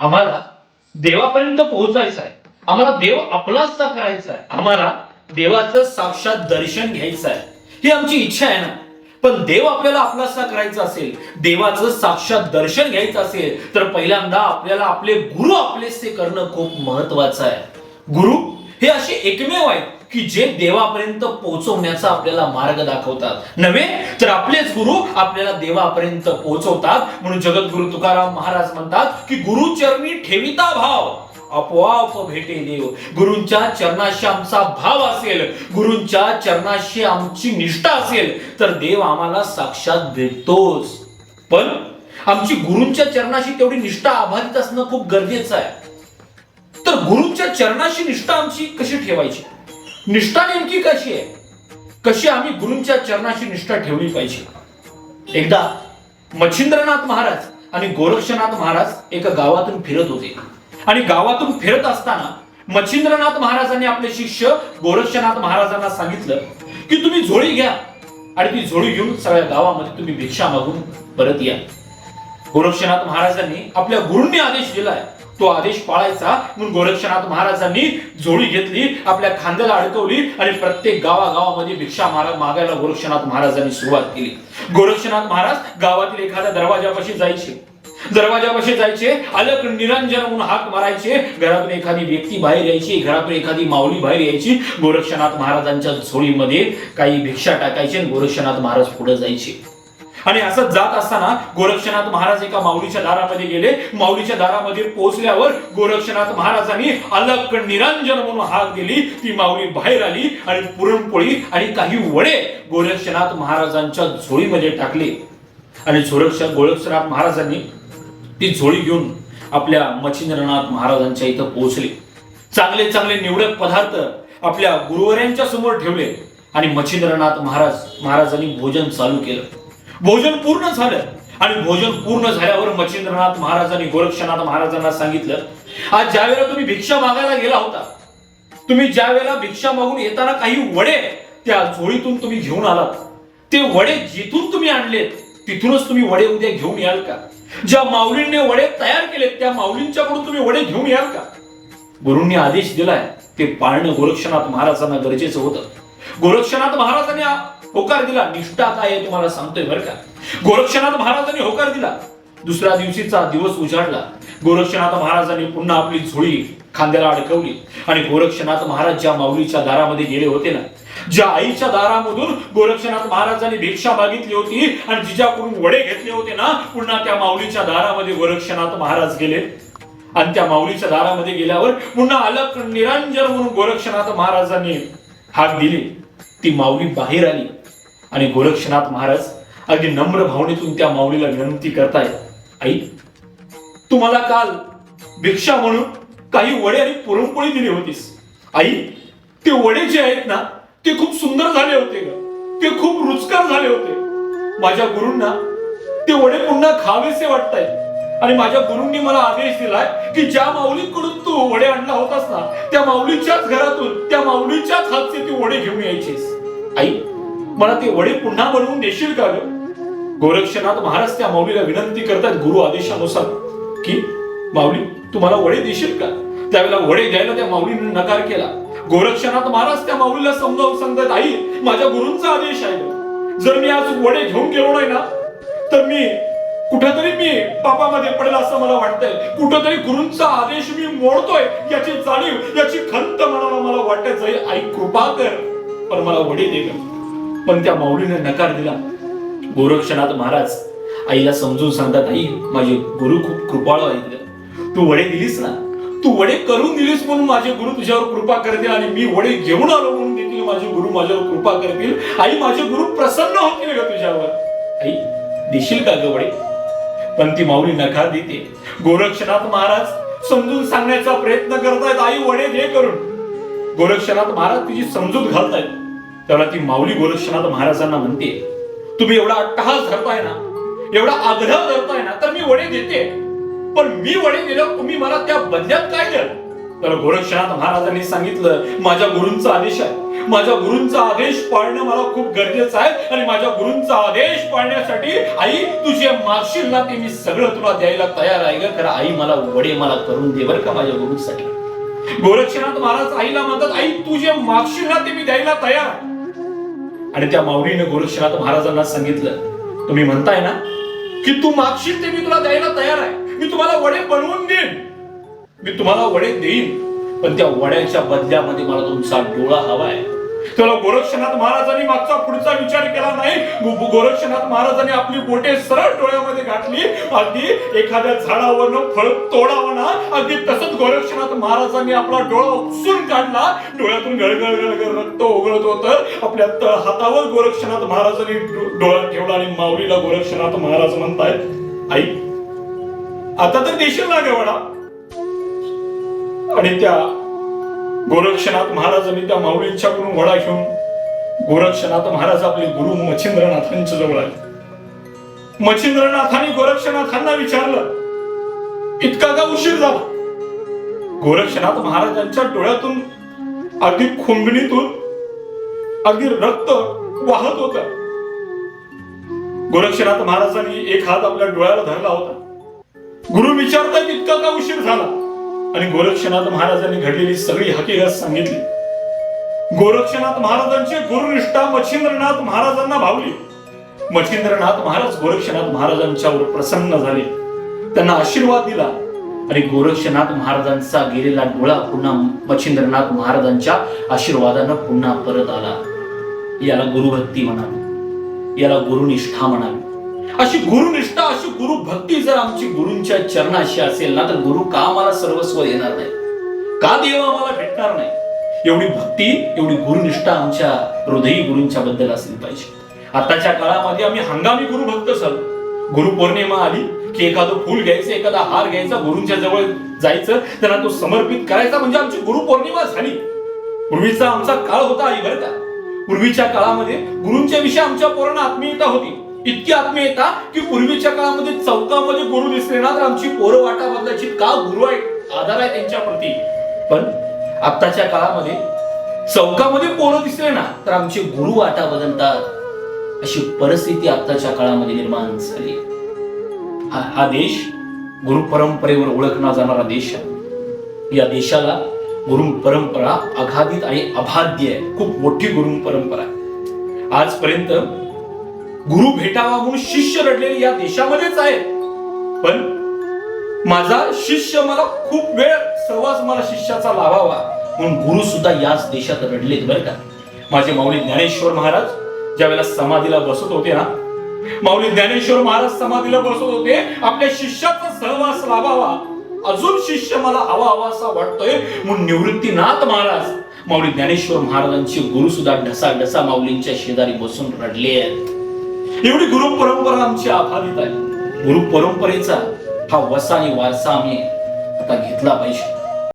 आम्हाला देवापर्यंत पोहोचायचं आहे आम्हाला देव आपलाच करायचा आहे आम्हाला देवाचं साक्षात दर्शन घ्यायचं आहे ही आमची इच्छा आहे ना. पण देव आपल्याला आपलासा करायचा असेल देवाचं साक्षात दर्शन घ्यायचं असेल तर पहिल्यांदा आपल्याला आपले गुरु आपलेसे करणं खूप महत्वाचं आहे. गुरु हे असे एकमेव आहेत की जे देवापर्यंत पोहोचवण्याचा आपल्याला मार्ग दाखवतात. नव्हे? तर आपलेच गुरु आपल्याला देवापर्यंत पोहोचवतात. म्हणून जगद्गुरु तुकाराम महाराज म्हणतात की गुरुचरणी ठेविता भाव. आपोआप भेटे देव. गुरूंच्या चरणाशी आमचा भाव असेल. गुरूंच्या चरणाशी आमची निष्ठा असेल. तर देव आम्हाला साक्षात भेटतोच. पण आमची गुरूंच्या चरणाशी तेवढी निष्ठा आभारित असणं खूप गरजेचं आहे. तर गुरुच्या चरणाशी निष्ठा आमची कशी ठेवायची? निष्ठा नेमकी कशी आहे? कशी आम्ही गुरुंच्या चरणाशी निष्ठा ठेवली पाहिजे? एकदा मच्छिंद्रनाथ महाराज आणि गोरक्षनाथ महाराज एका गावातून फिरत होते. आणि गावातून फिरत असताना मच्छिंद्रनाथ महाराजांनी आपले शिष्य गोरक्षनाथ महाराजांना सांगितलं की तुम्ही झोळी घ्या आणि ती झोळी घेऊन सगळ्या गावामध्ये तुम्ही भिक्षा मागून परत या. गोरक्षनाथ महाराजांनी आपल्या गुरुंनी आदेश दिलाय. तो आदेश पाळायचा. म्हणून गोरक्षनाथ महाराजांनी झोळी घेतली आपल्या खांद्याला अडकवली आणि प्रत्येक गावागावामध्ये भिक्षा महाराज मागायला गोरक्षनाथ महाराजांनी सुरुवात केली. गोरक्षनाथ महाराज गावातील एखाद्या दरवाजापाशी जायचे. दरवाजापाशी जायचे अलग निरंजन म्हणून हाक मारायचे. घरातून एखादी व्यक्ती बाहेर यायची घरातून एखादी माऊली बाहेर यायची. गोरक्षनाथ महाराजांच्या झोळीमध्ये काही भिक्षा टाकायची आणि गोरक्षनाथ महाराज पुढे जायचे. आणि असं जात असताना गोरक्षनाथ महाराज एका माऊलीच्या दारामध्ये गेले. माऊलीच्या दारामध्ये पोहोचल्यावर गोरक्षनाथ महाराजांनी अलक निरंजन म्हणून हाक दिली ती माऊली बाहेर आली आणि पुरणपोळी आणि काही वडे गोरक्षनाथ महाराजांच्या झोळीमध्ये टाकले. आणि गोरक्ष गोरक्षनाथ महाराजांनी ती झोळी घेऊन आपल्या मच्छिंद्रनाथ महाराजांच्या इथं पोहोचले. चांगले चांगले निवडक पदार्थ आपल्या गुरुवऱ्यांच्या समोर ठेवले आणि मच्छिंद्रनाथ महाराज महाराजांनी भोजन चालू केलं. भोजन पूर्ण झालं. आणि भोजन पूर्ण झाल्यावर मच्छिंद्रनाथ महाराजांनी गोरक्षनाथ महाराजांना सांगितलं आज ज्या वेळेला तुम्ही भिक्षा मागायला गेला होता तुम्ही ज्या वेळेला भिक्षा मागून येताना काही वडे त्या झोळीतून तुम्ही घेऊन आलात. ते वडे जिथून तुम्ही आणलेत तिथूनच तुम्ही वडे उद्या घेऊन याल का? ज्या माऊलींनी वडे तयार केलेत त्या माऊलींच्याकडून तुम्ही वडे घेऊन याल का? गुरुंनी आदेश दिलाय ते पाळणं गोरक्षनाथ महाराजांना गरजेचं होतं. गोरक्षनाथ महाराजांनी होकार दिला निष्ठा काय आहे तुम्हाला सांगतोय बरं का. गोरक्षनाथ महाराजांनी होकार दिला. दुसऱ्या दिवशीचा दिवस उजाडला. गोरक्षनाथ महाराजांनी पुन्हा आपली झोळी खांद्याला अडकवली. आणि गोरक्षनाथ महाराज ज्या माऊलीच्या दारामध्ये गेले होते ना ज्या आईच्या दारामधून गोरक्षनाथ महाराजांनी भिक्षा मागितली होती आणि जिजाकडून वडे घेतले होते ना पुन्हा त्या माऊलीच्या दारामध्ये गोरक्षनाथ महाराज गेले. आणि त्या माऊलीच्या दारामध्ये गेल्यावर पुन्हा अलग निरंजन म्हणून गोरक्षनाथ महाराजांनी हाक दिली. ती माऊली बाहेर आली. आणि गोरक्षनाथ महाराज अगदी नम्र भावनेतून त्या माऊलीला विनंती करतायत आई तुम्हाला काल भिक्षा म्हणून काही वडे आणि पुरणपोळी दिली होतीस. आई ते वडे जे आहेत ना ते खूप सुंदर झाले होते ग. ते खूप रुचकर झाले होते. माझ्या गुरूंना ते वडे पुन्हा खावेसे वाटताय. आणि माझ्या गुरूंनी मला आदेश दिलाय की ज्या माऊलीकडून तू वडे आणला होतास ना त्या माऊलीच्याच घरातून त्या माऊलीच्याच हातचे तू वडे घेऊन यायचेस. आई मला ते वडे पुन्हा बनवून देशील का ग? गोरक्षनाथ महाराज त्या माऊलीला विनंती करतात गुरु आदेशानुसार. की माऊली तुम्हाला वडे देशील का? त्यावेळेला वडे द्यायला त्या माऊलीने नकार केला. गोरक्षनाथ महाराज त्या माऊलीला समजावून सांगतात आई माझ्या गुरूंचा आदेश आहे जर मी आज वडे घेऊन गेलो नाही ना तर मी कुठेतरी मी पापामध्ये पडेल असं मला वाटतंय. कुठेतरी गुरूंचा आदेश मी मोडतोय. याची जाणीव याची खंत मनाला मला वाटत जाईल आई कृपा कर. पण मला वडे दे पण त्या माऊलीने नकार दिला. गोरक्षनाथ महाराज आईला समजून सांगतात आई माझे गुरु खूप कृपाळू आहेत तू वडे दिलीस ना? तू वडे करून दिलीस म्हणून माझे गुरु तुझ्यावर कृपा करतील आणि मी वडे घेऊन आलो म्हणून देखील माझे गुरु माझ्यावर कृपा करतील. आई माझे गुरु प्रसन्न होतील ग तुझ्यावर. आई देशील का ग वडे? पण ती माऊली नकार देते. गोरक्षनाथ महाराज समजून सांगण्याचा प्रयत्न करतायत. आई वडे दे करून. गोरक्षनाथ महाराज तिची समजूत घालतायत. त्याला ती माऊली गोरक्षनाथ महाराजांना म्हणते तुम्ही एवढा अट्टहास धरताय ना एवढा आग्रह धरताय ना तर मी वडे देते. पण मी वडे दिलं तुम्ही मला त्या बदल्यात काय द्याल तर गोरक्षनाथ महाराजांनी सांगितलं माझ्या गुरूंचा आदेश आहे. माझ्या गुरूंचा आदेश पाळणं मला खूप गरजेचं आहे. आणि माझ्या गुरूंचा आदेश पाळण्यासाठी आई तुझे मागशील ना ते मी सगळं तुला द्यायला तयार आहे ग. खरं आई मला वडे मला करून दे बरं का माझ्या गुरूंसाठी. गोरक्षनाथ महाराज आईला म्हणतात आई तुझे मागशील ना ते मी द्यायला तयार आहे. आणि त्या माऊलीने गोरक्षनाथ महाराजांना सांगितलं तुम्ही म्हणताय ना की तू मागशील ते मी तुला द्यायला तयार आहे. मी तुम्हाला वडे बनवून देईन. मी तुम्हाला वडे देईन. पण त्या वड्याच्या बदल्यामध्ये मला तुमचा डोळा आहे त्याला गोरक्षनाथ महाराजांनी मागचा पुढचा विचार केला नाही. गोरक्षनाथ महाराजांनी आपली बोटे सरळ डोळ्यामध्ये घातली अगदी एखाद्या झाडावरनं फळ तोडावं ना. अगदी तसंच गोरक्षनाथ महाराजांनी आपला डोळा उपसून काढला. डोळ्यातून गळगळ गळगळ रक्त ओघळत होतं. आपल्या हातावर गोरक्षनाथ महाराजांनी डोळा ठेवला आणि माऊलीला गोरक्षनाथ महाराज म्हणतायत आई आता तर देशील ना ग वडा? आणि त्या गोरक्षनाथ महाराजांनी त्या माऊलींच्याकडून वडा घेऊन गोरक्षनाथ महाराज आपले गुरु मच्छिंद्रनाथांच्या जवळ आले. मच्छिंद्रनाथांनी गोरक्षनाथांना विचारलं इतका का उशीर झाला? गोरक्षनाथ महाराजांच्या डोळ्यातून अगदी खुंबणीतून अगदी रक्त वाहत होत. गोरक्षनाथ महाराजांनी एक हात आपल्या डोळ्याला धरला होता. गुरु विचारतायत इतका का उशीर झाला? आणि गोरक्षनाथ महाराजांनी घडलेली सगळी हकीकत सांगितली. गोरक्षनाथ महाराजांची गुरुनिष्ठा मच्छिंद्रनाथ महाराजांना भावली. मच्छिंद्रनाथ महाराज गोरक्षनाथ महाराजांच्यावर प्रसन्न झाले. त्यांना आशीर्वाद दिला आणि गोरक्षनाथ महाराजांचा गेलेला डोळा पुन्हा मच्छिंद्रनाथ महाराजांच्या आशीर्वादानं पुन्हा परत आला. याला गुरुभक्ती म्हणावी. याला गुरुनिष्ठा म्हणावी. अशी गुरुनिष्ठा अशी गुरु भक्ती जर आमची गुरूंच्या चरणाशी असेल ना तर गुरु का आम्हाला सर्वस्व येणार नाही का देव आम्हाला भेटणार नाही? एवढी भक्ती एवढी गुरुनिष्ठा आमच्या हृदयी गुरूंच्या बद्दल असली पाहिजे. आताच्या काळामध्ये आम्ही हंगामी गुरु भक्त झालो गुरुपौर्णिमा आली की एखादं फुल घ्यायचं एखादा हार घ्यायचा गुरूंच्या जवळ जायचं त्यांना तो समर्पित करायचा म्हणजे आमची गुरुपौर्णिमा झाली. पूर्वीचा आमचा काळ होता आई बरं का? पूर्वीच्या काळामध्ये गुरूंच्या विषयी आमच्या पूर्ण आत्मीयता होती. इतकी आत्मीयता की पूर्वीच्या काळामध्ये चौकामध्ये गुरु दिसले ना तर आमची पोरं वाटा बदलायची का गुरु आहे आधार आहे त्यांच्या प्रती. पण आत्ताच्या काळामध्ये चौकामध्ये पोरं दिसले ना तर आमचे गुरु वाटा बदलतात. अशी परिस्थिती आत्ताच्या काळामध्ये निर्माण झाली. हा हा देश गुरु परंपरेवर ओळखला जाणारा देश आहे. या देशाला गुरु परंपरा अघाधित आणि अभाद्य आहे. खूप मोठी गुरु परंपरा आहे. आजपर्यंत गुरु भेटावा म्हणून शिष्य रडलेले या देशामध्येच आहे. पण माझा शिष्य मला खूप वेळ सहवास मला शिष्याचा लाभावा म्हणून गुरु सुद्धा याच देशात रडलेत बरं का. माझे माऊली ज्ञानेश्वर महाराज ज्या वेळेला समाधीला बसत होते ना माऊली ज्ञानेश्वर महाराज समाधीला बसत होते आपल्या शिष्याचा सहवास लाभावा अजून शिष्य मला हवा हवासा वाटतोय म्हणून निवृत्तीनाथ महाराज माऊली ज्ञानेश्वर महाराजांचे गुरु सुद्धा ढसा ढसा माऊलींच्या शेजारी बसून रडले आहेत एवढी गुरु परंपरा आमची आभारित आहे. गुरु परंपरेचा हा वसा आणि वारसा आम्ही आता घेतला पाहिजे.